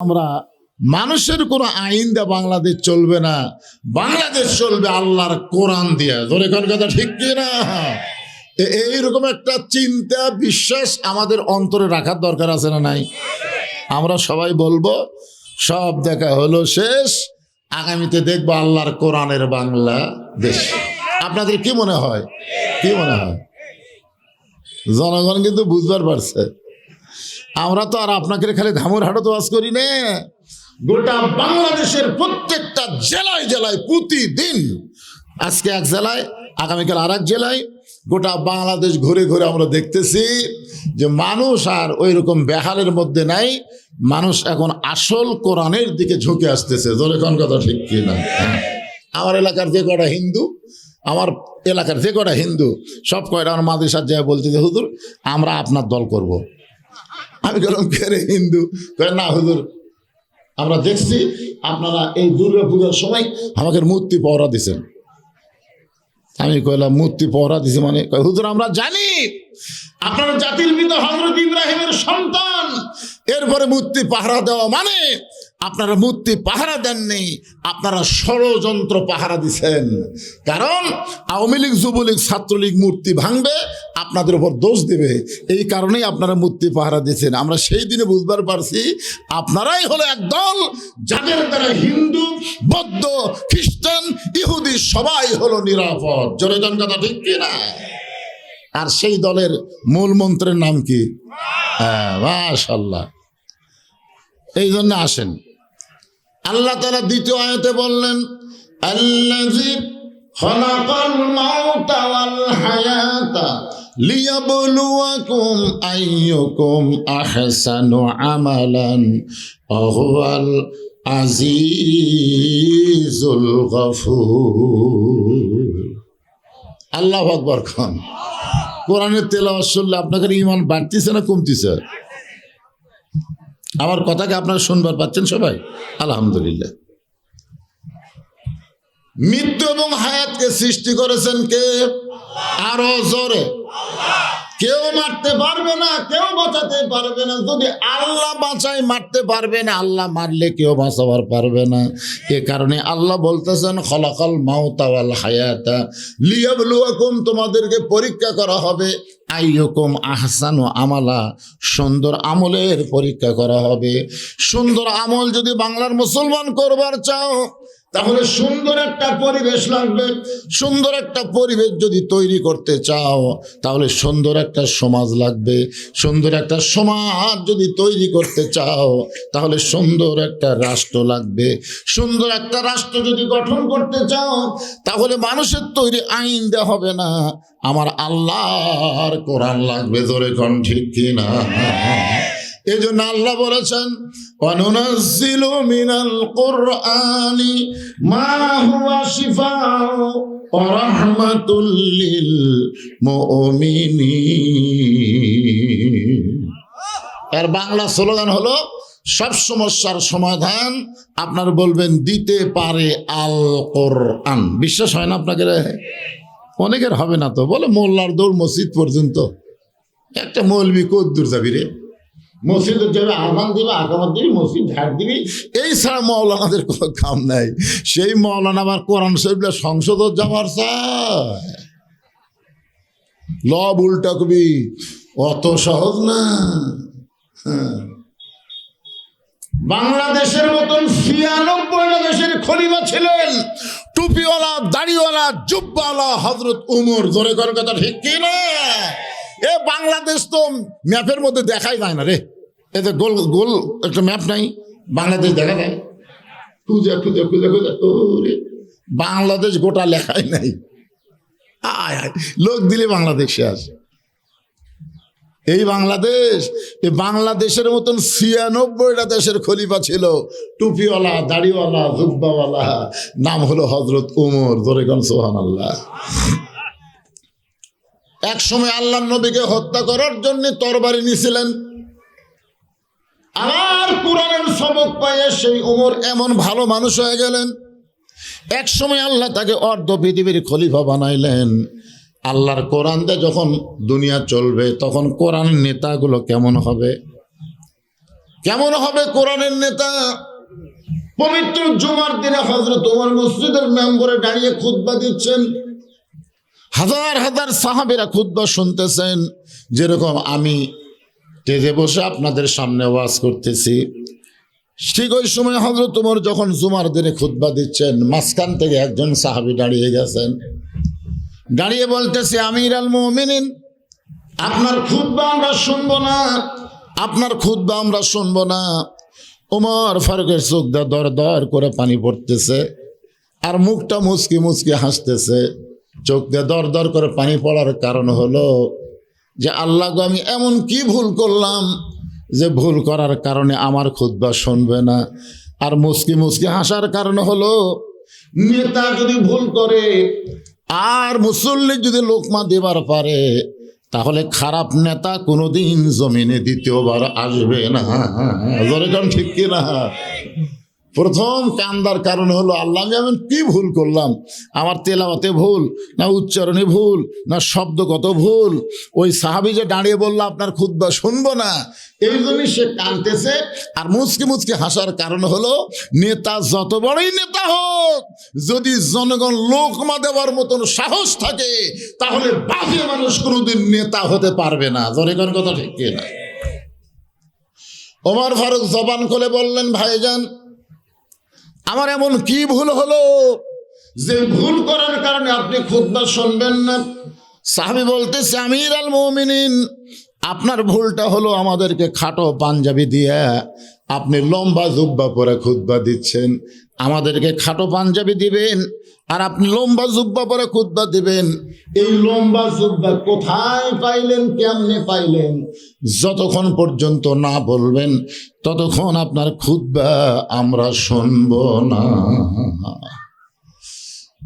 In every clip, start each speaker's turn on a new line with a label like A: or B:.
A: আমরা মানুষের কোনো আইন দিয়ে বাংলাদেশ চলবে না, বাংলাদেশ চলবে আল্লাহর কোরআন দিয়ে। ধরে কথা ঠিক না এইরকম একটা চিন্তা, বিশ্বাস আমাদের অন্তরে রাখার দরকার আছে না নাই? আমরা সবাই বলব, সব দেখা হলো শেষ, আগামীতে দেখব আল্লাহর কোরআনের বাংলা দেশ আপনাদের কি মনে হয়? কি মনে হয়? জনগণ কিন্তু বুঝবার পারছে। আমরা তো আর আপনাকে খালি ধামুর হাটত ওয়াজ করি না। গোটা বাংলাদেশের প্রত্যেকটা জেলায় জেলায় প্রতিদিন, আজকে এক জেলায়, আগামীকাল আর এক জেলায়, গোটা বাংলাদেশ ঘুরে ঘুরে আমরা দেখতেছি যে মানুষ আর ওই রকম বেহালের মধ্যে নাই। মানুষ এখন আসল কোরআনের দিকে ঝুঁকে আসতেছে। কোন কথা ঠিক কি না? আমার এলাকার যে কটা হিন্দু, আমার এলাকার যে কটা হিন্দু, সব কয়টা আমার মাদ্রাসার বলছে যে, হুজুর, আমরা আপনার দল করব। আমি বললাম কে হিন্দু না হুজুর। আমরা দেখছি আপনারা এই দুর্গা পূজার সময় আমাকে মূর্তি পহরা দিছেন। আমি কইলাম, মূর্তি পহরা দিছে মানে? হুজুর, আমরা জানি। আপনার জাতির পিতা হজরত ইব্রাহিমের সন্তান। এরপরে মূর্তি পাহারা দেওয়া মানে আপনারা মূর্তি পাহারা দেননি, আপনারা ষড়যন্ত্র পাহারা দিছেন। কারণ আওয়ামী লীগ, যুবলীগ, ছাত্রলীগ মূর্তি ভাঙবে, আপনাদের উপর দোষ দেবে। এই কারণেই আপনারা মূর্তি পাহারা দিচ্ছেন আমরা সেই দিনে বুঝবার পারছি, আপনারাই হলো একদল যাদের দ্বারা হিন্দু, বৌদ্ধ, খ্রিস্টান, ইহুদি সবাই হলো নিরাপদ। জনগণ কথা ঠিক কিনা? আর সেই দলের মূল মন্ত্রের নাম কি? হ্যাঁ মাশাল্লাহ এই জন্য আসেন। আল্লাহ তালা দ্বিতীয় আয়তে বললেন আমালান আল্লাহ আকবর খান। কোরআনের তেলাওয়াত শুনলে আপনাদের ইমান বাড়তিছে না কমতিছে? আমার কথাকে আপনারা শুনবার পাচ্ছেন সবাই? আলহামদুলিল্লাহ। মৃত্যু এবং হায়াতকে সৃষ্টি করেছেন কে? আরও জোরে। কেউ মারতে পারবে না, কেউ বাঁচাতে পারবে না। যদি আল্লাহ বাঁচায়, মারতে পারবে না। আল্লাহ মারলে কেউ বাঁচাবার পারবে না। এ কারণে আল্লাহ বলতেছেন, খলাকাল মাউতাওয়াল হায়াতা লিয়াবলুয়াকুম, তোমাদেরকে পরীক্ষা করা হবে। আইয়কুম আহসানু আমালা, সুন্দর আমলের পরীক্ষা করা হবে। সুন্দর আমল যদি বাংলার মুসলমান করবার চাও তাহলে সুন্দর একটা পরিবেশ লাগবে। সুন্দর একটা পরিবেশ যদি তৈরি করতে চাও, তাহলে সুন্দর একটা সমাজ লাগবে। সুন্দর একটা সমাজ যদি তৈরি করতে চাও, তাহলে সুন্দর একটা রাষ্ট্র লাগবে। সুন্দর একটা রাষ্ট্র যদি গঠন করতে চাও, তাহলে মানুষের তৈরি আইন দেওয়া হবে না। আমার আল্লাহর কোরআন লাগবে ধরে কোন ঠিক কিনা? এই জন্য আল্লাহ বলেছেন অনুনাজ্জিলু মিনাল কুরআনি মা হুয়া শিফাউ ওয়া রাহমাতুল লিল এর বাংলা স্লোগান হলো, সব সমস্যার সমাধান আপনার বলবেন দিতে পারে আল কোরআন। বিশ্বাস হয় না আপনাকে? অনেকের হবে না তো। বলে মোল্লার দৌড় মসজিদ পর্যন্ত। একটা মৌলবি কদ্দুর যাবি রে? মসজিদ যাবে আহ্বান দিবে, আগামার দিবি মসজিদ ঝাড় দিবি। এই ছাড়া মৌলানাদের কোনো কাম নাই। সেই মৌলানা কোরআন সংসদ লব উল্টা কবি, অত সহজ না। হ্যাঁ। বাংলাদেশের মতন ছিয়ানব্বইটা দেশের খলিফা ছিলেন। টুপিওয়ালা, দাড়িওয়ালা, জুব্বাওয়ালা হজরত উমর। জোরে করার কথা ঠিক কি না এ বাংলাদেশ তো ম্যাপের মধ্যে দেখাই যায় না রে। এতে গোল গোল একটা ম্যাপ নাই, বাংলাদেশ দেখা যায়। খুঁজে খুঁজে খুঁজে খুঁজে, ওরে, বাংলাদেশ গোটা লেখাই নাই। আয় আয়, লোক দিলে বাংলাদেশে আসে। এই বাংলাদেশ, এই বাংলাদেশের মতন ছিয়ানব্বইটা দেশের খলিফা ছিল। টুপিওয়ালা, দাড়িওয়ালা, জুব্বাওয়ালা, নাম হলো হজরত উমর ধরেগন সোহান আল্লাহ এক সময় আল্লাহ নবীকে হত্যা করার জন্য তরবারি নিয়েছিলেন। আবার কোরআনের সবক পাইয়ে সেই উমর এমন ভালো মানুষ হয়ে গেলেন। এক সময় আল্লাহ তাকে অর্ধ পৃথিবীর খলিফা বানাইলেন। আল্লাহর কোরআন দিয়ে যখন দুনিয়া চলবে, তখন কোরআন নেতাগুলো কেমন হবে? কেমন হবে কোরআনের নেতা? পবিত্র জুমার দিনে হজরত তোমার মসজিদের মেম্বরে দাঁড়িয়ে খুতবা দিচ্ছেন। হাজার হাজার সাহাবেরা খুতবা শুনতেছেন, যেরকম আমি স্টেজে বসে আপনাদের সামনে ওয়াজ করতেছি। ঠিক ওই সময় হজরত তোমার যখন জুমার দিনে খুতবা দিচ্ছেন, মাঝখান থেকে একজন সাহাবি দাঁড়িয়ে গেছেন। দাঁড়িয়ে বলতেছে আমির আল মোমিনিন, আপনার খুতবা আমরা শুনব না, আপনার খুতবা আমরা শুনব না। ওমর ফারুকের চোখ দা দর দর করে পানি পড়তেছে, আর মুখটা মুচকি মুচকি হাসতেছে। চোখ দিয়ে দর দর করে পানি পড়ার কারণ হলো যে, আল্লাহ গো, আমি এমন কি ভুল করলাম যে ভুল করার কারণে আমার খুতবা শুনবে না? আর মুচকি মুচকি হাসার কারণ হলো, নেতা যদি ভুল করে আর মুসল্লি যদি লোকমা দেবার পারে, তাহলে খারাপ নেতা কোনোদিন জমিনে দ্বিতীয়বার আসবে না। ঠিক কিনা? প্রথম কান্দার কারণ হলো আল্লাহ আমি এমন কি ভুল করলাম? আমার তেলাওয়াতে ভুল, না উচ্চারণে ভুল, না শব্দগত ভুল? ওই সাহাবি যে দাঁড়িয়ে বলল, আপনার খুদ্া শুনব না। এই জন্যই সে কানতেছে আর মুচকি মুচকি হাসার কারণ হলো, নেতা যত বড়ই নেতা হোক, যদি জনগণ লোকমা দেওয়ার মতন সাহস থাকে, তাহলে বাজে মানুষ কোনোদিন নেতা হতে পারবে না। জনগণ কথা ঠিক না ওমর ফারুক জবান খুলে বললেন, ভাইজান আমার এমন কি ভুল হলো? যে ভুল করার কারণে আপনি খুদ্া শুনবেন না। সাহাবি বলতেছে আমির আল মমিনিন আপনার ভুলটা হলো আমাদেরকে খাটো পাঞ্জাবি দিয়ে আপনি লম্বা জুব্বা পরে খুদ্া দিচ্ছেন। আমাদেরকে খাটো পাঞ্জাবি দিবেন আর আপনি লম্বা জুব্বা পরে খুদ্া দিবেন। এই লম্বা জুব্বা কোথায় পাইলেন, কেমনে পাইলেন? যতক্ষণ পর্যন্ত না বলবেন, ততক্ষণ আপনার খুদ্া আমরা শুনব না।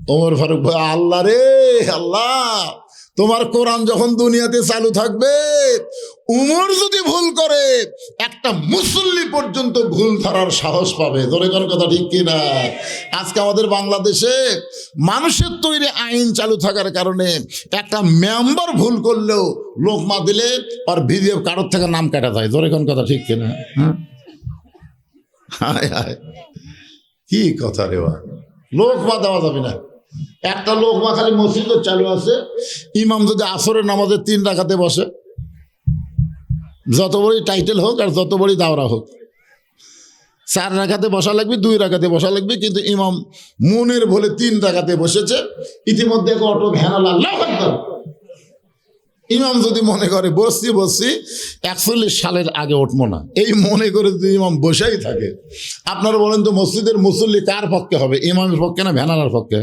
A: ওমর ফারুক ভাই আল্লাহ রে, আল্লাহ! তোমার কোরআন যখন দুনিয়াতে চালু থাকবে, উমর যদি ভুল করে, একটা মুসল্লি পর্যন্ত ভুল ধরার সাহস পাবে। ধরে কোন কথা ঠিক কিনা আজকে আমাদের বাংলাদেশে মানুষের তৈরি আইন চালু থাকার কারণে একটা মেম্বার ভুল করলেও লোকমা দিলে আর ভিডিও কারোর থেকে নাম কাটা যায়। ধরে কোন কথা ঠিক কিনা হায় হায়। কি কথা রে বা লোকমা দেওয়া যাবে না। একটা লোক খালি মসজিদ চালু আছে, ইমাম যদি আসরের নামাজে তিন রাখাতে বসে, যত বড়ই টাইটেল হোক আর যত বড়ই দাওরা হোক, চার রাখাতে বসা লাগবে, দুই রাখাতে বসা লাগবে, কিন্তু ইমাম মনের ভোলে তিন রাখাতে বসেছে, ইতিমধ্যে অটো আল্লাহ আকবার। ইমাম যদি মনে করে, বসছি বসছি, একচল্লিশ সালের আগে উঠবো না। এই মনে করে যদি ইমাম বসেই থাকে, আপনারা বলেন তো মসজিদের মুসল্লি কার পক্ষে হবে? ইমামের পক্ষে না ভ্যানালার পক্ষে?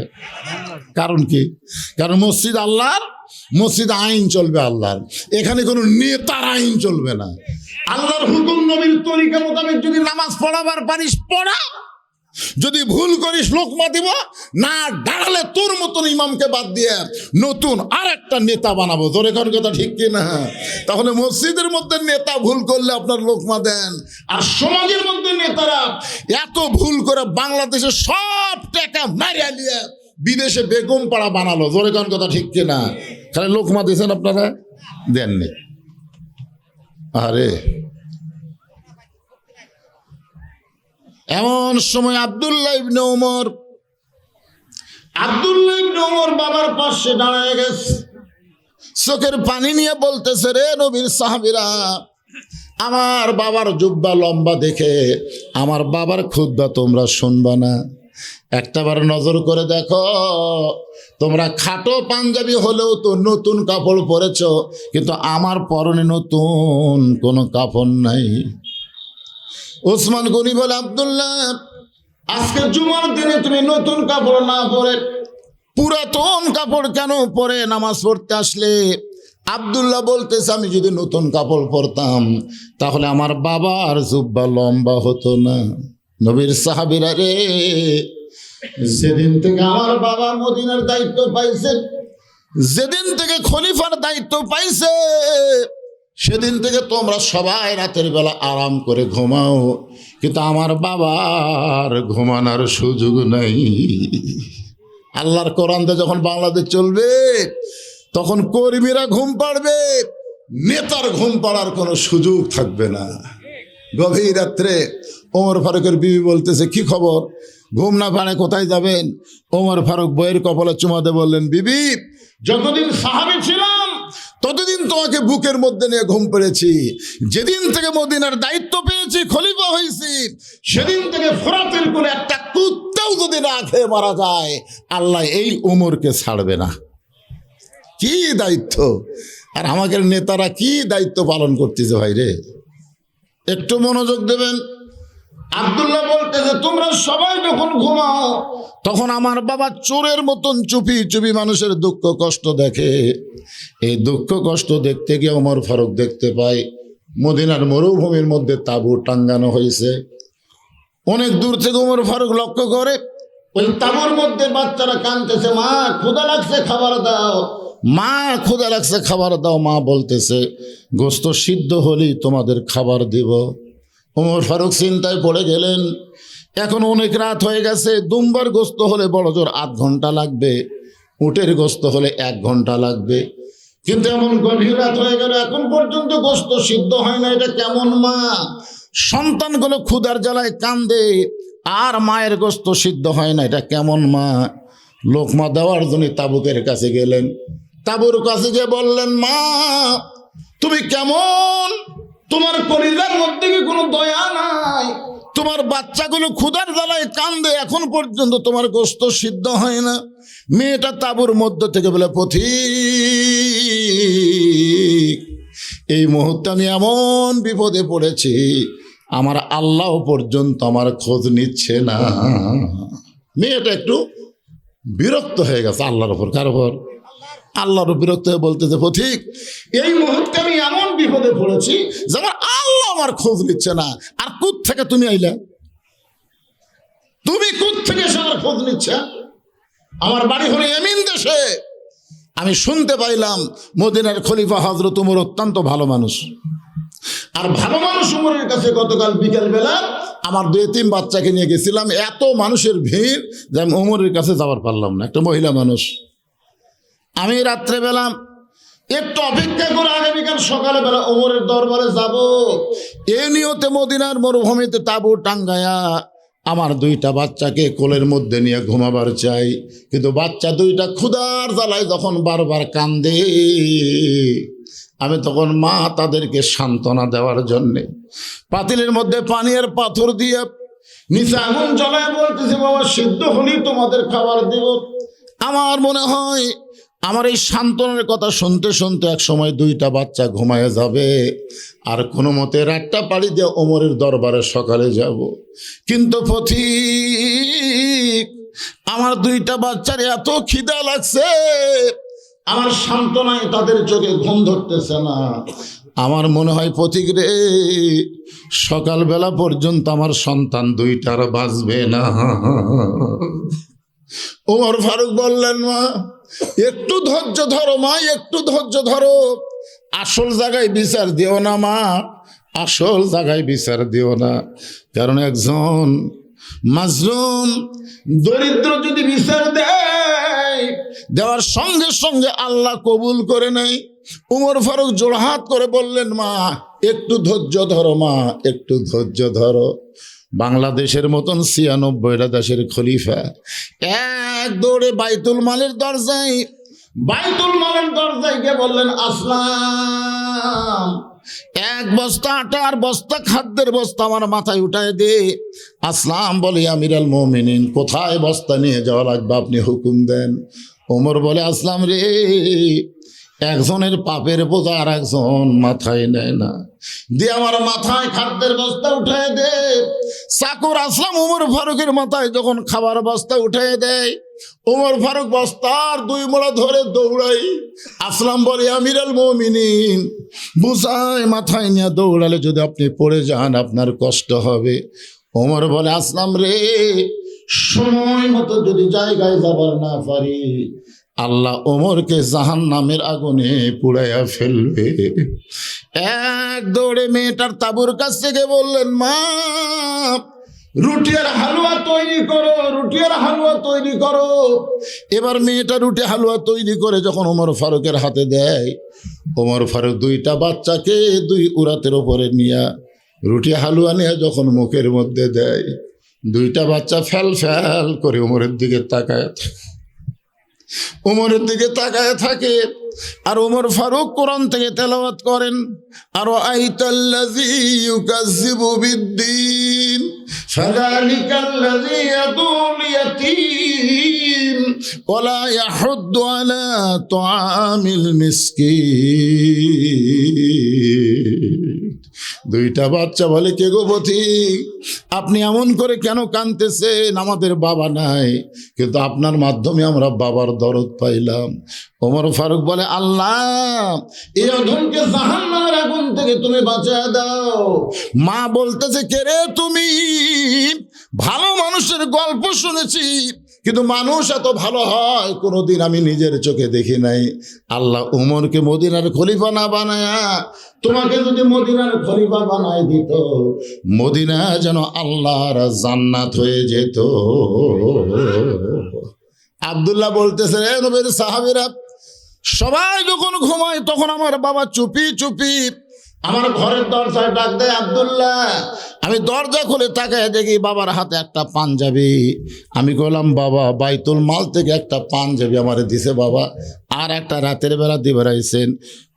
A: কারণ কি? কারণ মসজিদ আল্লাহর, মসজিদ আইন চলবে আল্লাহর। এখানে কোনো নেতার আইন চলবে না। আল্লাহর হুকুম নবীর তরিকা মোতাবেক যদি নামাজ পড়াবার পারিস, পড়া। যদি ভুল করিস লোকমা দিব, না দাঁড়ালে তোর মতন ইমামকে বাদ দিয়ে নতুন আর একটা নেতা বানাবো। তোর এখন কথা ঠিক কি না? তাহলে মসজিদের মধ্যে নেতা ভুল করলে আপনার লোকমা দেন। আর সমাজের মধ্যে নেতারা এত ভুল করে বাংলাদেশের সব টাকা মারিয়া নিয়ে বিদেশে বেগম পাড়া বানালো। জোরে কোন কথা ঠিক কি না? খালি লোকমা দিয়েছেন আপনারা? দেননি। আরে এমন সময় আবদুল্লাহ ইবনে ওমর আবদুল্লাহ ইবনে ওমর বাবার পাশে দাঁড়ায় গেছে। চোখের পানি নিয়ে বলতেছে, রে নবীর সাহাবিরা, আমার বাবার জুব্বা লম্বা দেখে আমার বাবার ক্ষুদ্র তোমরা শুনবা না। একটাবার নজর করে দেখো, তোমরা খাটো পাঞ্জাবি হলেও তো নতুন কাপড় পরেছ, কিন্তু আমার পরনে নতুন কোনো কাপড় নাই। ওসমান গনি বলে, আবদুল্লাহ, আজকে জুমার দিনে তুমি নতুন কাপড় না পরে, পুরাতন কাপড় কেন পরে নামাজ পড়তে আসলে? আবদুল্লাহ বলতেছে, আমি যদি নতুন কাপড় পরতাম, তাহলে আমার বাবার জুব্বা লম্বা হতো না। নবীর সাহাবিরা রে, সেদিন থেকে আমার বাবা মদিনার দায়িত্ব পাইছে, যেদিন থেকে খলিফার দায়িত্ব পাইছে সেদিন থেকে তোমরা সবাই রাতের বেলা আরাম করে ঘুমাও। কিন্তু আমার বাবার ঘুমানোর সুযোগ নাই। আল্লাহর কোরআনতে যখন বাংলাদেশ চলবে, তখন কর্মীরা ঘুম পাড়বে, নেতার ঘুম পাড়ার কোনো সুযোগ থাকবে না। গভীর রাত্রে ওমর ফারুকের বিবি বলতেছে, কি খবর? ঘুম না পাড়ে কোথায় যাবেন? ওমর ফারুক বইয়ের কপালে চুমাতে বললেন, বিবি, যতদিন সাহাবি ছিলাম ততদিন তোমাকে বুকের মধ্যে নিয়ে ঘুম পেড়েছি। যেদিন থেকে মদিনার দায়িত্ব পেয়েছি, খলিফা হয়েছি, সেদিন থেকে ফোরাতের করে একটা কুত্তাও যদি না খেয়ে মারা যায়, আল্লাহ এই উমরকে ছাড়বে না। কি দায়িত্ব? আর আমাদের নেতারা কি দায়িত্ব পালন করতেছে ভাই রে? একটু মনোযোগ দেবেন। আব্দুল্লাহ বলতেছে তোমরা সবাই যখন ঘুমাও, তখন আমার বাবা চোরের মতন চুপি চুপি মানুষের দুঃখ কষ্ট দেখে। এই দুঃখ কষ্ট দেখতে গিয়ে ওমর ফারুক দেখতে পায়, মদিনার মরুভূমির মধ্যে তাঁবু টাঙ্গানো হয়েছে। অনেক দূর থেকে ওমর ফারুক লক্ষ্য করে, ওই তাঁবুর মধ্যে বাচ্চারা কাঁদতেছে, মা ক্ষুদা লাগছে, খাবার দাও। মা ক্ষুদা লাগছে, খাবার দাও। মা বলতেছে, গোস্ত সিদ্ধ হলেই তোমাদের খাবার দিব। ওমর ফারুক চিন্তায় পড়ে গেলেন, এখন অনেক রাত হয়ে গেছে, দুম্বার গোস্ত হলে বড় জোর আধ ঘণ্টা লাগবে, উটের গোস্ত হলে এক ঘণ্টা লাগবে। কিন্তু এমন গভীর রাত হয়ে গেল, এখন পর্যন্ত গোস্ত সিদ্ধ হয় না, এটা কেমন মা? সন্তানগুলো ক্ষুধার জ্বালায় কান্দে, আর মায়ের গোস্ত সিদ্ধ হয় না, এটা কেমন মা? লোকমা দেওয়ার জন্য তাবুকের কাছে গেলেন। তাবুর কাছে গিয়ে বললেন, মা, তুমি কেমন? তোমার পরিবার মধ্যে কি কোনো দয়া নাই। তোমার বাচ্চাগুলো ক্ষুধার জ্বালায় কান্দে, এখন পর্যন্ত তোমার গোস্ত সিদ্ধ হয় না। মেয়েটা তাবুর মধ্য থেকে বলে, পথিক, এই মুহূর্তে আমি এমন বিপদে পড়েছি, আমার আল্লাহ পর্যন্ত আমার খোঁজ নিচ্ছে না। মেয়েটা একটু বিরক্ত হয়ে গেছে আল্লাহর ওপর কার ওপর আল্লাহর বিরক্ত হয়ে বলতেছে, পথিক, এই মুহূর্তে আমি এমন বিপদে পড়েছি যে আমার আল্লাহ আমার খোঁজ নিচ্ছে না। আর কুত থেকে তুমি আইলা? তুমি কুত থেকে এসে আমার খোঁজ নিচ্ছে? আমার বাড়ি হলো এমিন দেশে। আমি শুনতে পাইলাম, মদিনার খলিফা হজরত উমর অত্যন্ত ভালো মানুষ। আর ভালো মানুষ উমরের কাছে গতকাল বিকেল বেলা আমার দুই, তিন বাচ্চাকে নিয়ে গেছিলাম। এত মানুষের ভিড় যে আমি উমরের কাছে যাওয়ার পারলাম না। একটা মহিলা মানুষ। আমি রাত্রে রাত্রেবেলা একটু অপেক্ষা করে আগামীকাল সকালে বেলা ওমরের দরবারে যাব। এ নিয়তে মদিনার মরুভূমিতে তাবু টাঙ্গায়া আমার দুইটা বাচ্চাকে কোলের মধ্যে নিয়ে ঘুমাবার চাই। কিন্তু বাচ্চা দুইটা ক্ষুধার জ্বালায় যখন বারবার কান্দে, আমি তখন মা তাদেরকে সান্ত্বনা দেওয়ার জন্যে পাতিলের মধ্যে পানি পাথর দিয়ে নিচে আগুন জ্বলায় বলতেছে, বাবা, সিদ্ধ হলেই তোমাদের খাবার দেব। আমার মনে হয় আমার এই সান্ত্বনের কথা শুনতে শুনতে এক সময় দুইটা বাচ্চা ঘুমায় যাবে। আর কোনো মতে রাতটা পাড়ি দিয়ে ওমরের দরবারে সকালে যাব। কিন্তু পথিক আমার দুইটা বাচ্চার এত খিদা লাগছে। আমার সান্ত্বনায় তাদের চোখে ঘুম ধরতেছে না। আমার মনে হয় পথিক রে, সকালবেলা পর্যন্ত আমার সন্তান দুইটার বাঁচবে না। ওমর ফারুক বললেন, মা একটু ধৈর্য ধরো মা, একটু ধৈর্য ধরো। আসল জায়গায় বিচার দিও না মা, আসল জায়গায় বিচার দিও না। কারণ একজন মাজলুম দরিদ্র যদি বিচার দেয়, দেওয়ার সঙ্গে সঙ্গে আল্লাহ কবুল করে নেই উমর ফারুক জোড়হাত করে বললেন, মা, একটু ধৈর্য ধরো মা, একটু ধৈর্য ধরো। বাংলাদেশের মতন ছিয়ানব্বইটা দেশের খলিফা। এক দৌড়ে বাইতুল মালের দরজায়, বাইতুল মালের দরজায় গিয়ে বললেন, আসলাম। এক বস্তা আটার বস্তা খাদ্যের বস্তা আমার মাথায় উঠায় দে। আসলাম বলে, আমিরাল মোমিনিন, কোথায় বস্তা নিয়ে যাওয়া লাগবে? আপনি হুকুম দেন। ওমর বলে, আসলাম রে। একজনের পাপের বোঝা আর একজন মাথায় নেয় না। দিয়ে আমার মাথায় খাদ্যের বস্তা উঠায় দে। চাকর আসলাম উমর ফারুকের মাথায়, যখন খাবার বস্তা উঠায় দেয়, উমর ফারুক বস্তার দুই মোড়া ধরে দৌড়াই। আসলাম বলে, আমিরাল মমিনিন, বুঝায় মাথায় নিয়ে দৌড়ালে যদি আপনি পড়ে যান, আপনার কষ্ট হবে। ওমর বলে, আসলাম রে, সময় মতো যদি জায়গায় যাবার না পারি আল্লাহ ওমরকে জাহান নামের আগুনে পুড়াইয়া ফেলবে। এক দৌড়ে মেয়েটার তাবুর কাছ থেকে বললেন, মা রুটি আর হালুয়া তৈরি করো রুটি আর হালুয়া তৈরি করো। এবার মেয়েটা রুটি হালুয়া তৈরি করে যখন ওমর ফারুকের হাতে দেয়, ওমর ফারুক দুইটা বাচ্চাকে দুই উরাতের ওপরে নিয়ে রুটি হালুয়া নিয়ে যখন মুখের মধ্যে দেয়, দুইটা বাচ্চা ফ্যাল ফ্যাল করে ওমরের দিকে তাকায়। থাকে ওমরের দিকে তাকায় থাকে আর ওমর ফারুক কোরআন থেকে তেলাওয়াত করেন আর আইতাল্লাযী ইউকাযযিবু দুইটা বাচ্চা বলে, কে গো পথিক আপনি এমন করে কেন কানতেছেন আমাদের বাবা নাই। কিন্তু আপনার মাধ্যমে আমরা বাবার দরদ পাইলাম। ওমর ফারুক বলে, আল্লাহ, এই অধমকে জাহান্নামের আগুন থেকে তুমি বাঁচা দাও। মা বলতেছে, কে রে তুমি? ভালো মানুষের গল্প শুনেছি। কিন্তু মানুষ এত ভালো হয়, কোনোদিন আমি নিজের চোখে দেখি নাই। আল্লাহ উমরকে মদিনার খলিফা না বানায়া। তোমাকে যদি মদিনার খলিফা বানায় দিত, মদিনা যেন আল্লাহর জান্নাত হয়ে যেত। আব্দুল্লাহ বলতেছে রে নবীর সাহাবিরা, সবাই যখন ঘুমায়, তখন আমার বাবা চুপি চুপি আমার ঘরের দরজায় ডাক দেয় আব্দুল্লাহ। আমি দরজা খুলে তাকায় দেখি বাবার হাতে একটা পাঞ্জাবি। আমি কইলাম, বাবা, বাইতুল মাল থেকে একটা পাঞ্জাবি আমারে দিছে বাবা। আর একটা রাতের বেলা দিয়ে বেড়াইছেন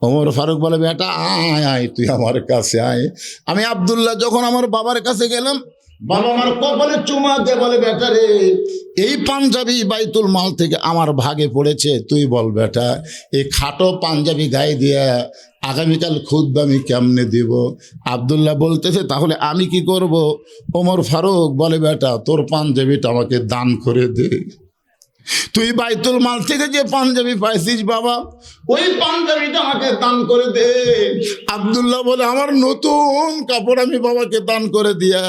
A: ওমর ফারুক বলে, বেটা, আয় আয়, তুই আমার কাছে আয়। আমি আব্দুল্লাহ যখন আমার বাবার কাছে গেলাম, বাবা আমার কপালে চুমা দিয়ে বলে, বেটা রে, এই পাঞ্জাবি বাইতুল মাল থেকে আমার ভাগে পড়েছে। তুই বল, বেটা, এই খাটো পাঞ্জাবি গায়ে দিয়া আগামীকাল খুদ্ আমি কেমনে দিব? আবদুল্লাহ বলতেছে, তাহলে আমি কি করব? ওমর ফারুক বলে, বেটা, তোর পাঞ্জাবিটা আমাকে দান করে দে। তুই বাইতুল মাল থেকে যে পাঞ্জাবি পাইছিস বাবা, ওই পাঞ্জাবিটা আমাকে দান করে দে। আবদুল্লাহ বলে, আমার নতুন কাপড় আমি বাবাকে দান করে দিয়া,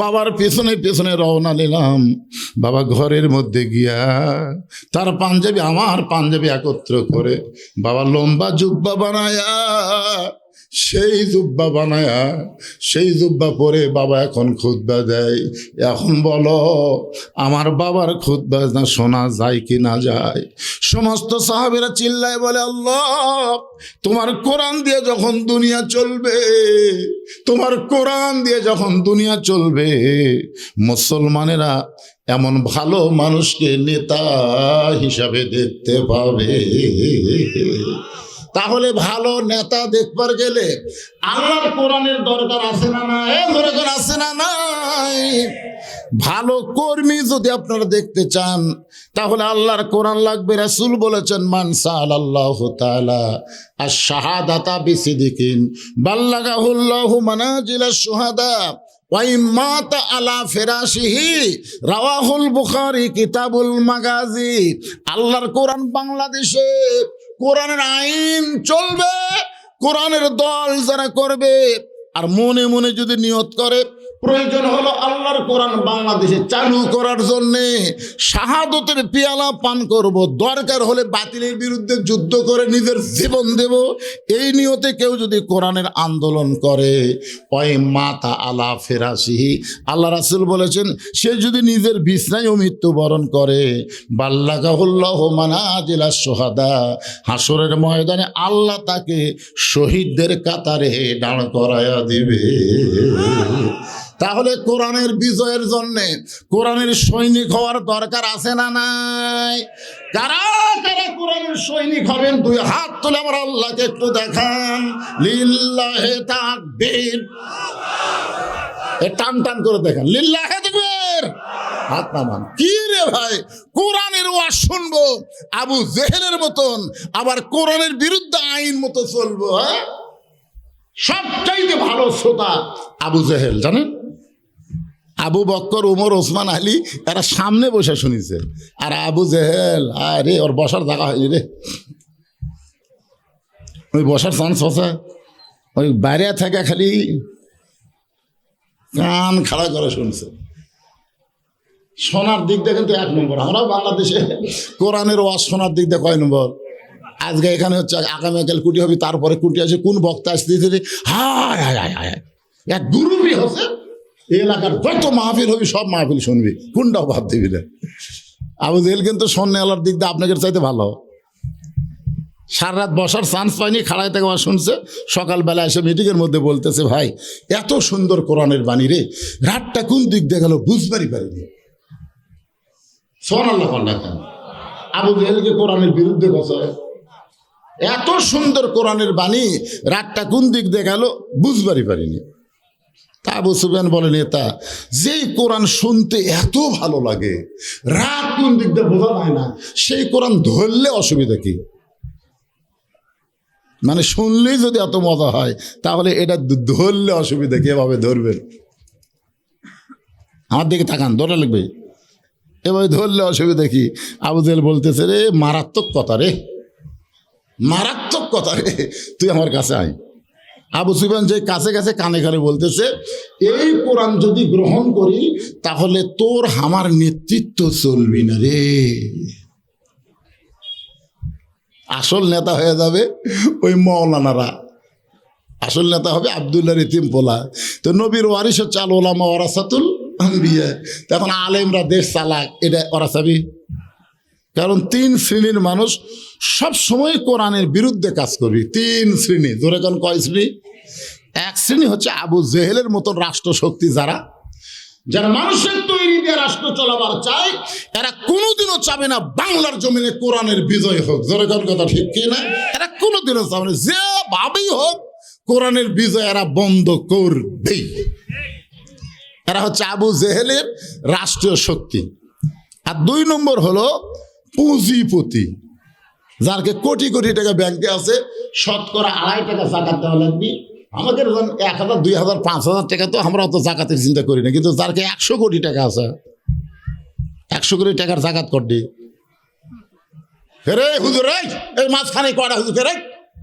A: বাবার পেছনে পেছনে রওনা নিলাম। বাবা ঘরের মধ্যে গিয়া তার পাঞ্জাবি, আমার পাঞ্জাবি একত্র করে বাবা লম্বা জুব্বা বানায়া সেই জুব্বা বানায়া, সেই জুব্বা পরে বাবা এখন খুদ্া দেয়। এখন বলো, আমার বাবার খুদ্া না শোনা যায় কি না যায়? সমস্ত সাহাবেরা চিল্লায় বলে, আল্লাহ, তোমার কোরআন দিয়ে যখন দুনিয়া চলবে, তোমার কোরআন দিয়ে যখন দুনিয়া চলবে, মুসলমানেরা এমন ভালো মানুষকে নেতা হিসাবে দেখতে পাবে। তাহলে ভালো নেতা দেখবার গেলে আল্লাহর কোরআনের দরকার আছে না নাই? দরকার আছে না নাই? ভালো কর্মী যদি আপনারা দেখতে চান, তাহলে আল্লাহর কোরআন লাগবে, রাসূল বলেছেন, মান সাল আল্লাহ তাআলা আর শাহাদাতা বিসিদিকিন বাল্লাগাহুল্লাহু মানাজিলা শুহাদা ওয়াইমাত আলা আল্লাহর কোরআন বাংলাদেশে কোরআনের আইন চলবে কোরআনের দল যারা করবে আর মনে মনে যদি নিয়ত করে প্রয়োজন হলো আল্লাহর কোরআন বাংলাদেশে চালু করার জন্যে। শাহাদতের পেয়ালা পান করব। দরকার হলে বাতিলের বিরুদ্ধে যুদ্ধ করে নিজের জীবন দেব। এই নিয়তে কেউ যদি কোরআনের আন্দোলন করে ওই মাতা আলা ফেরাসিহি আল্লাহ রাসুল বলেছেন, সে যদি নিজের বিছনায়ও মৃত্যুবরণ করে বাল্লাকাহুল্লাহ মানাজিলা সোহাদা হাসরের ময়দানে আল্লাহ তাকে শহীদদের কাতারে দাঁড় করায়া দিবে। তাহলে কোরআনের বিজয়ের জন্যে কোরআনের সৈনিক হওয়ার দরকার আছে না নাই? কারা কারা কোরআনের সৈনিক হবেন? দুই হাত তুলে আমার আল্লাহকে একটু দেখান। লিল্লাহে তাকবীর। টান টান করে দেখান। লিল্লাহে তাকবীর। হাত নামান। কি রে ভাই? কোরআনের ওয়াজ শুনব, আবু জেহেলের মতন, আবার কোরআনের বিরুদ্ধে আইন মতো চলবো হ্যাঁ? সবচাইতে ভালো শ্রোতা আবু জেহেল, জানেন? আবু বক্কর, উমর, ওসমান, আলী এরা সামনে বসে শুনিছে। আর আবু জেহেল, আরে, ওর বসার জায়গা হয়নি রে। ওই বসার চান্স আছে। ওই বাইরে থেকে খালি কান খাড়া করে শুনছে। শোনার দিক দিয়ে কিন্তু এক নম্বর। আমরা বাংলাদেশে কোরআনের ওয়াজ শোনার দিক দিয়ে কয় নম্বর? আজকে এখানে হচ্ছে আগামীকাল কুটি হবে, তারপরে কুটি আছে কোন বক্তা আসতে হায় হায় হায় হায় এক গ্রুপই হচ্ছে। এই এলাকার যত মাহফিল হবি, সব মাহফিল শুনবি। কোনটাও ভাব দিবি না আবু জেহেল কিন্তু সন্ন্যালার দিক দিয়ে আপনাকে চাইতে ভালো। সারা রাত বসার চান্স পায়নি, খাড়ায় থেকে আমার শুনছে। সকালবেলা এসে মিটিংয়ের মধ্যে বলতেছে, ভাই, এত সুন্দর কোরআনের বাণী রে। রাতটা কোন দিক দিয়ে গেল বুঝবারই পারিনি। আবু জেহেলকে কোরআনের বিরুদ্ধে কথা এত সুন্দর কোরআনের বাণী, রাতটা কোন দিক দিয়ে গেল বুঝবারই পারিনি। তা আবু সুফিয়ান বলেন, এটা যেই কোরআন শুনতে এত ভালো লাগে, রাত কোন দিক দিয়ে বোঝা যায় না, সেই কোরআন ধরলে অসুবিধা কি? মানে শুনলেই যদি এত মজা হয়, তাহলে এটা ধরলে অসুবিধা কি, এভাবে ধরবেন? আমার দিকে তাকান, ধরা লাগবে এভাবে ধরলে অসুবিধা কি? আবু জেল বলতেছে, রে, মারাত্মক কথা রে, মারাত্মক কথা রে, তুই আমার কাছে আয়। আবু সুফিয়ান যে কাছে কাছে কানে কানে বলতেছে, এই কোরআন যদি গ্রহণ করি, তাহলে তোর আমার নেতৃত্ব চলবি না রে। আসল নেতা হয়ে যাবে ওই মৌলানারা। আসল নেতা হবে আবদুল্লাহ রিতিম পোলা। তো নবীর ওয়ারিস হচ্ছে আল ওলামা ওরাসাতুল আম্বিয়া তখন আলেমরা দেশ চালাক, এটা ওরাসাবি কারণ তিন শ্রেণির মানুষ সব সময় কোরআনের বিরুদ্ধে কাজ করবি। তিন শ্রেণি। ধরে কোন কয় শ্রেণি? এক শ্রেণি হচ্ছে আবু জেহেলের মতন রাষ্ট্রশক্তি যারা যারা মানুষের তৈরি দিয়ে রাষ্ট্র চলাবার চায়, এরা কোনোদিনও চাবে না বাংলার জমিনে কোরআনের বিজয় হোক। জোরে কোন কথা ঠিক কি না? এরা কোনোদিনও চাবে না। যেভাবেই হোক, কোরআনের বিজয় এরা বন্ধ করবেই। এরা হচ্ছে আবু জেহেলের রাষ্ট্রীয় শক্তি। আর দুই নম্বর হলো পুঁজিপতি। যারকে কোটি কোটি টাকা ব্যাংকে আছে, শতকরা আড়াই টাকা জাকাত দেওয়া লাগবে। আমাদের এক হাজার, দুই হাজার, পাঁচ হাজার টাকা তো আমরা অত জাকাতের চিন্তা করি না। কিন্তু যারকে একশো কোটি টাকা আছে, একশো কোটি টাকার জাকাত করডি রে হুজুর, এই এই মাঝখানে কয়টা হুজুর রে?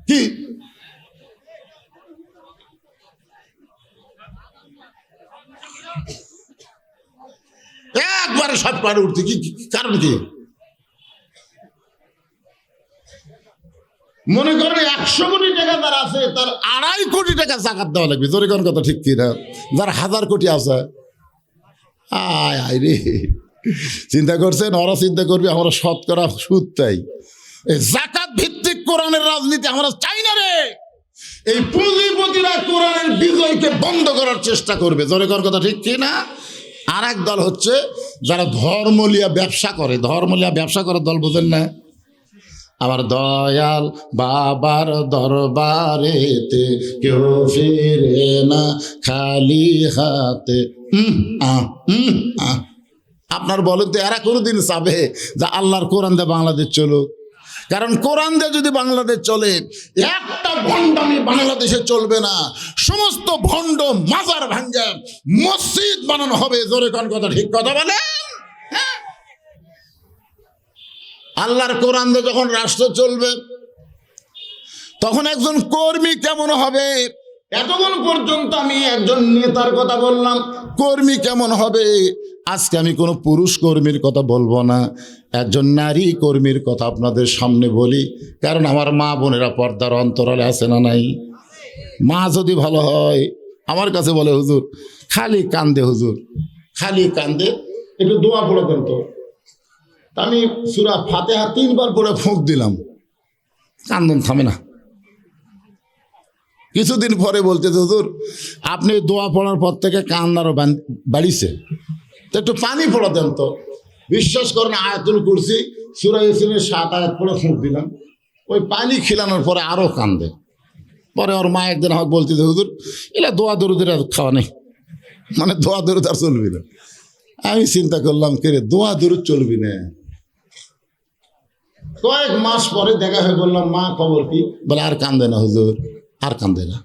A: কি? একবারে সব কয়টা উঠতে কি- কারণ কি? মনে করেন একশো কোটি টাকা যার আছে, তার আড়াই কোটি টাকা জাকাত দেওয়া লাগবে। জোরে কোন কথা ঠিক কিনা? যার হাজার কোটি আছে। আয় আয় রে। চিন্তা করছেন? ওরা চিন্তা করবে আমরা শতকরা সুদ তাই জাকাত ভিত্তিক কোরআনের রাজনীতি আমরা চাই না রে। এই পুঁজিপতিরা কোরআনের বিজয়কে বন্ধ করার চেষ্টা করবে। জোরে কোন কথা ঠিক কি না আর এক দল হচ্ছে যারা ধর্মলিয়া ব্যবসা করে। ধর্মলিয়া ব্যবসা করার দল বোঝেন না। আমার দয়াল বাবার দরবারেতে কেউ ফিরে না খালি হাতে। আপনার বলেন তো, এরা কোনোদিন চাবে যে আল্লাহর কোরআন দিয়ে বাংলাদেশ চলুক? কারণ কোরআন দিয়ে যদি বাংলাদেশ চলে, একটা ভণ্ডামি বাংলাদেশে চলবে না। সমস্ত ভণ্ড মাজার ভাঙ্গা মসজিদ বানানো হবে। জোরে কোন কথা, ঠিক কথা বলে আল্লাহর কোরআন যখন রাষ্ট্র চলবে, তখন একজন কর্মী কেমন হবে? এতক্ষণ পর্যন্ত আমি একজন নেতার কথা বললাম, কর্মী কেমন হবে? আজকে আমি কোনো পুরুষ কর্মীর কথা বলব না, একজন নারী কর্মীর কথা আপনাদের সামনে বলি, কারণ আমার মা বোনেরা পর্দার অন্তরালে আছে না নাই? মা যদি ভালো হয়, আমার কাছে বলে, হুজুর, খালি কান্দে, হুজুর, খালি কান্দে, একটু দোয়া পড়ে দেন আমি সুরা ফাতেহা তিনবার পরে ফুঁক দিলাম। কান্দন থামে না। কিছুদিন পরে বলতে হুজুর, আপনি দোয়া পড়ার পর থেকে কান্নারও বান- বাড়িছে। তো একটু পানি পড়া দেন তো। বিশ্বাস করেন, আয়াতুল কুরসি, সুরা ইসিনের সাত আয়াত পড়ে ফুঁক দিলাম। ওই পানি খিলানোর পরে আরও কান্দে। পরে ওর মা একদিন আমাকে বলতে হুজুর, এলা দোয়া দরুদের খাওয়া নেই। মানে দোয়া দরুদ আর চলবি না। আমি চিন্তা করলাম, কে রে, দোয়া দরুদ চলবি না? কয়েক মাস পরে দেখা হয়ে বললাম, মা, খবর কি? বলে, আর কান্দে না হুজুর, আর কান্দে না।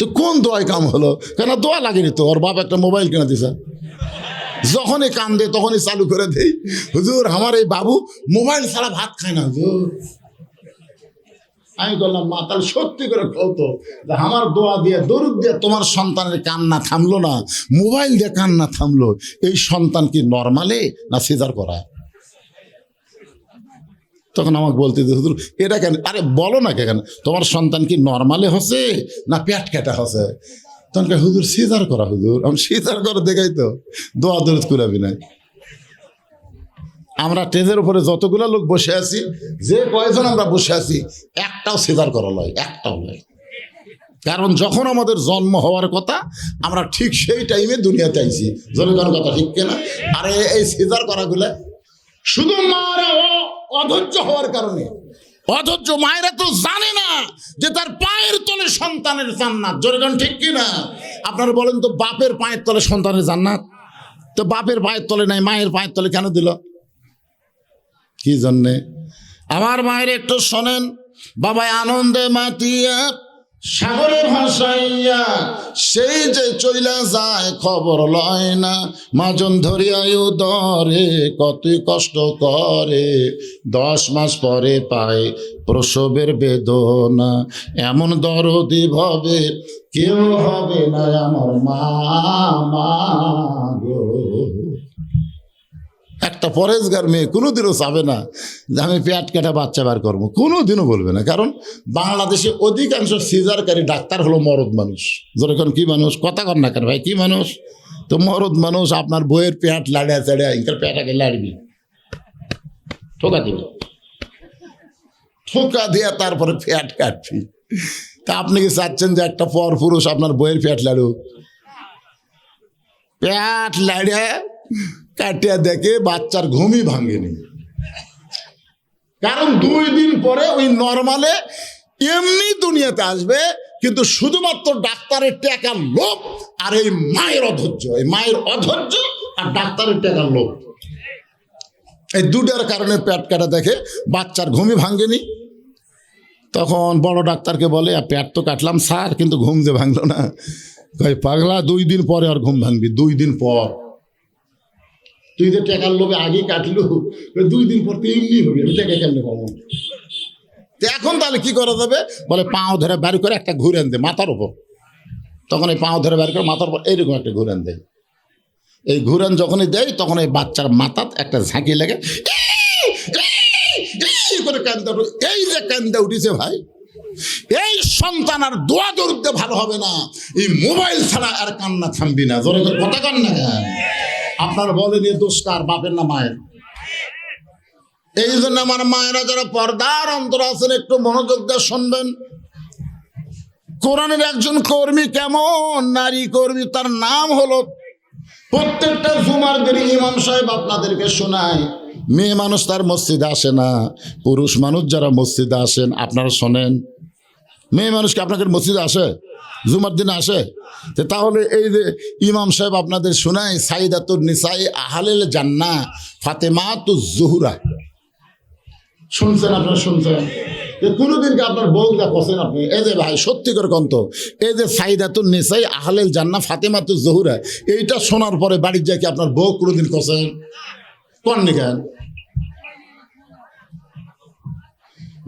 A: তো কোন দোয়ায় কাম হলো? কেন দোয়া লাগেনি তো? ওর বাপ একটা মোবাইল কিনে দিছে। যখনই কান্দে, তখনই চালু করে দেই। হুজুর, আমার এই বাবু মোবাইল ছাড়া ভাত খায় না, হুজুর। আমি বললাম, মা, তাহলে সত্যি করে কত আমার দোয়া দিয়ে, দরুদ দিয়ে তোমার সন্তানের কান্না থামলো না? মোবাইল দিয়ে কান্না থামলো। এই সন্তান কি নর্মালে না সিজার করা? তখন আমাকে বলতে দিত, হুজুর এটা কেন? আরে বলো না কেন? তোমার সন্তান কি নর্মালে হচ্ছে না পেট কাটা হচ্ছে তখন হুজুর সিজার করা হুজুর। আমি সিজার করে দেখাই তো দোয়া দরদ কুলাবি না আমরা টেজের উপরে যতগুলো লোক বসে আছি যে কয়জন আমরা বসে আছি একটাও সিজার করা লয় একটাও নয়। কারণ যখন আমাদের জন্ম হওয়ার কথা আমরা ঠিক সেই টাইমে দুনিয়াতে আইছি। জনগণ কথা ঠিক কিনা? আরে এই সিজার করাগুলা শুধু মারা অধৈর্য হওয়ার কারণে। অধৈর্য মায়েরা তো জানে না যে তার পায়ের তলে সন্তানের জান্নাত। জনগণ ঠিক কিনা? আপনারা বলেন তো বাপের পায়ের তলে সন্তানের জান্নাত? তো বাপের পায়ের তলে নাই, মায়ের পায়ের তলে কেন দিল? কি জন্যে? আমার মায়ের একটু শোনেন। বাবায় আনন্দে মাতিয়া সাগরে ভাসাইয়া সেই যে চইলা যায়, খবর লয় না। মাজন ধরিয়াই দরে, কতই কষ্ট করে। দশ মাস পরে পায় প্রসবের বেদনা। এমন দরদি ভবে কেউ হবে না আমার মা। একটা পরেশগার মেয়ে কোনো দিনও চাবে না যে আমি পেট কেটে বাচ্চা বার করব। কোনো দিনও বলবে না। কারণ বাংলাদেশে অধিকাংশ সিজারকারী ডাক্তার হলো মরদ মানুষ। যেরকম কি মানুষ? কথা কর না কেন ভাই, কি মানুষ? তো মরদ মানুষ আপনার বইয়ের পেট লাড়িয়া চাড়িয়া ইনকার পেটাকে লাড়বি। ঠোকা দিবি ঠোকা দিয়ে তারপরে পেট কাটবি। তা আপনি কি চাচ্ছেন যে একটা পর পুরুষ আপনার বইয়ের পেট লাড়ুক? পেট লাড়িয়া কাটিয়া দেখে বাচ্চার ঘুমই ভাঙেনি। কারণ দুই দিন পরে ওই নর্মালে এমনি দুনিয়াতে আসবে কিন্তু শুধুমাত্র ডাক্তারের টাকার লোভ আর এই মায়ের অধৈর্য এই মায়ের অধৈর্য আর ডাক্তারের টাকার লোভ। এই দুটার কারণে পেট কাটা দেখে বাচ্চার ঘুমই ভাঙেনি। তখন বড় ডাক্তারকে বলে "আ, পেট তো কাটলাম স্যার কিন্তু ঘুম যে ভাঙলো না। পাগলা দুই দিন পরে আর ঘুম ভাঙবি দুই দিন পর। তুই যে টাকার লোভে আগে কাটলু দুই দিন পর তো এমনি হবে আমি টাকা কেমনে পাবো? এখন তাহলে কি করা যাবে? বলে পাও ধরে বাড়ি করে একটা ঘুরে দে মাথার উপর। তখন এই পাও ধরে বাড়ি করে মাথার উপর এইরকম একটা ঘুরান দেয়। এই ঘুরান যখনই দেয়, তখন এই বাচ্চার মাথাত একটা ঝাঁকি লাগে। করে কান্দা এই যে কান্দা উঠেছে ভাই, এই সন্তান আর দোয়া দরুদে ভালো হবে না। এই মোবাইল ছাড়া আর কান্না থামবি না। জোরে কথা কান না কেন? আপনার বলেন এ দোষ কার? বাপের না মায়ের। এই জন্য আমার মায়েরা যারা পর্দার অন্তর আছেন, একটু মনোযোগ দিয়ে শুনবেন। কোরআনের একজন কর্মী কেমন? নারী কর্মী, তার নাম হলো প্রত্যেকটা জুমার দিনে ইমাম সাহেব আপনাদেরকে শোনায়। মেয়ে মানুষ তার মসজিদে আসে না, পুরুষ মানুষ যারা মসজিদে আসেন, আপনারা শোনেন। মেয়ে মানুষকে আপনাদের মসজিদে আসে? জুমার দিনে আসে? তাহলে এই যে ইমাম সাহেব আপনাদের শোনায় সাইদাতুর নিসাই আহালেল জান্না ফাতেমা তু জহুরা। শুনছেন আপনারা, শুনছেন? যে কোনোদিন কি আপনার বউটা কষেন আপনি? এই যে ভাই, সত্যি করে কন্ত এই যে সাইদাতুন নিসাই আহলেল জান্না ফাতেমা তু জহুরা, এইটা শোনার পরে বাড়ির কি আপনার বউ কোনোদিন কষেন কোন? নিকেন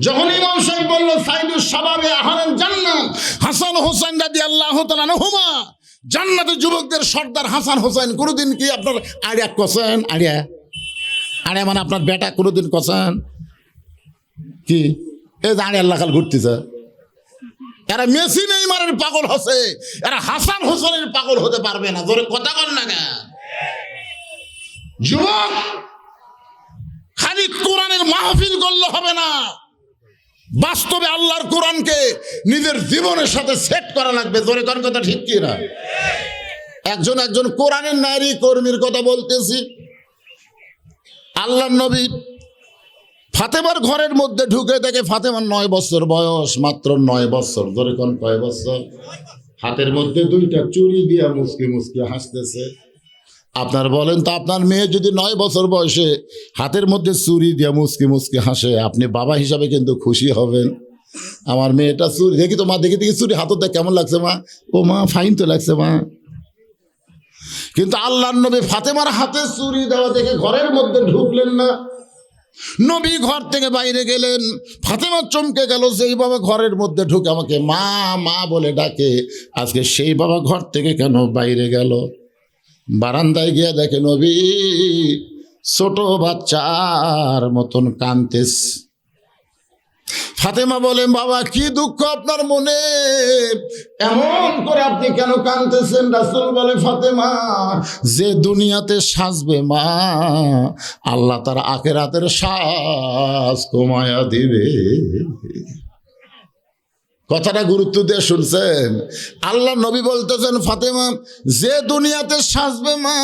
A: যখন ইমাম সাহেব বলল সাইদুল সাবাবে আহারেন জান্নাত হাসান হোসেন রাদি আল্লাহ হুমা জান্নাতের যুবকদের সর্দার হাসান হোসেন কোনোদিন কি আপনার আড়িয়া কষেন আড়িয়া? আড়িয়া মানে আপনার বেটা কোনোদিন কষেন কি? এই যে আড়িয়া লাখাল ঘুরতেছে। এরা মেসি নেইমারের পাগল হসে এরা হাসান হোসেনের পাগল হতে পারবে না। ধরে কথা বল না কেন? যুবক খালি কোরআনের মাহফিল করলে হবে না। বাস্তবে আল্লাহর কোরআনকে নিজের জীবনের সাথে সেট করা লাগবে। জোরে কোন কথা ঠিক কি না একজন একজন কোরআনের নারী কর্মীর কথা বলতেছি। আল্লাহ নবী ফাতেমার ঘরের মধ্যে ঢুকে দেখে ফাতেমার নয় বছর বয়স, মাত্র নয় বছর। ধরে কোন কয় বছর? হাতের মধ্যে দুইটা চুরি দিয়া মুসকি মুসকি হাসতেছে। আপনার বলেন তো, আপনার মেয়ে যদি নয় বছর বয়সে হাতের মধ্যে চুরি দিয়ে মুসকি মুসকি হাসে, আপনি বাবা হিসাবে কিন্তু খুশি হবেন। আমার মেয়েটা চুরি, দেখি তো মা, দেখি দেখি চুরি হাতত কেমন লাগছে মা? ও মা ফাইন তো লাগছে মা। কিন্তু আল্লাহ নবী ফাতেমার হাতে চুরি দেওয়া দেখে ঘরের মধ্যে ঢুকলেন না। নবী ঘর থেকে বাইরে গেলেন, ফাতেমা চমকে গেল সেই বাবা ঘরের মধ্যে ঢুকে আমাকে মা মা বলে ডাকে, আজকে সেই বাবা ঘর থেকে কেন বাইরে গেল? বারান্দায় গিয়ে দেখে নবী, ছোট বাচ্চার মতন কানতেস ফাতেমা বলেন বাবা, কি দুঃখ আপনার মনে? এমন করে আপনি কেন কাঁদতেছেন? রাসুল বলে, ফাতেমা, যে দুনিয়াতে সাজবে মা, আল্লাহ তার আখেরাতের শ্বাস কমায়া দিবে। কথাটা গুরুত্ব দিয়ে শুনছেন? আল্লাহ নবী বলতেছেন ফাতেমা যে দুনিয়াতে সাজবে মা